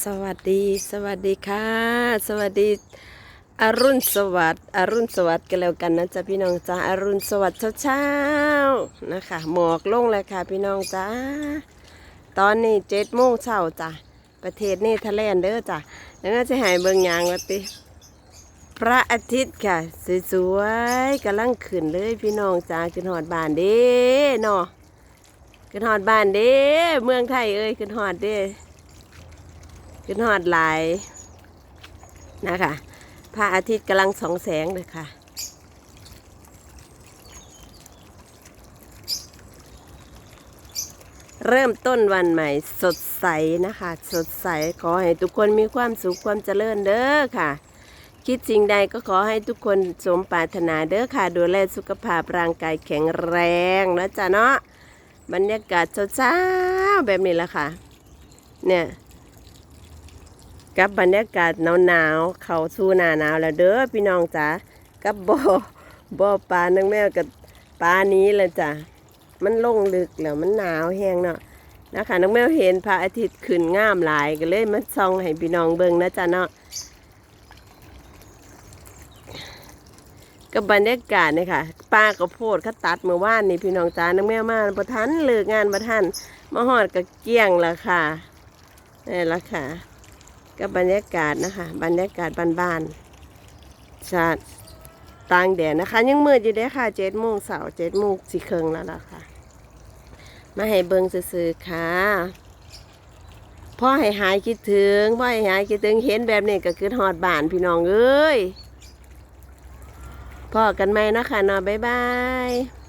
สวัสดีสวัสดีค่ะ สวัสดีอรุณสวัสดิ์อรุณสวัสดิ์กันแล้วกันนะจ๊ะพี่น้องจ้าอรุณสวัสดิ์เช้าๆนะคะ หมอกลงเลยค่ะ พี่น้องจ้าตอนนี้เจ็ดโมงเช้าจ้ะประเทศนี่ทะเลนเด้อจ้ะแล้วน่าจะหายเบิ่งยางละติ พระอาทิตย์ค่ะ สวยๆกำลังขึ้นเลยพี่น้องจ้าขึ้นหอดบานเด้เนาะขึ้นหอดบานเด้เมืองไทยเอ้ยขึ้นหอดเด้ ขึ้นหอดหลายนะคะพระอาทิตย์กำลังสองแสงเลยค่ะเริ่มต้นวันใหม่สดใสนะคะ สดใสขอให้ทุกคนมีความสุขความเจริญเด้อค่ะ คิดสิ่งใดก็ขอให้ทุกคนสมปรารถนาเด้อค่ะ ดูแลสุขภาพร่างกายแข็งแรงนะจ๊ะเนาะบรรยากาศเช้าๆแบบนี้แหละค่ะ เนี่ย กับบรรยากาศหนาวๆเขาสู่หนาหนาวแล้วเด้อพี่น้องจ๋ากับบ่อบ่อปลานังแมวกับปลานี้แหละจ้ะมันลงลึกแล้วมันหนาวแห้งเนาะนะคะน้องแมวเห็นพระอาทิตย์ขึ้นงามหลายก็เลยมาส่องให้พี่น้องเบิ่งนะจ๊ะเนาะกับบรรยากาศเนี่ยค่ะป้าก็โพดเขาตัดเมื่อวานนี่พี่น้องจ๋าน้องแมวมาประทันเลิกงานประทันมาหอดกับเกี้ยงละค่ะนี่ละค่ะ กับบรรยากาศนะคะ บรรยากาศบ้านๆชาติต่างแดดนะคะ ยังมืดอยู่เด้ค่ะเจ็ดโมงเสาร์เจ็ดโมงสี่ครึ่งแล้วล่ะค่ะ มาให้เบิงซื่อๆค่ะพ่อให้หายคิดถึงพ่อให้หายคิดถึงเห็นแบบนี้ก็คือหอดบ้านพี่น้องเอ้ยพ่อกันไหมนะคะนาะบ๊ายบาย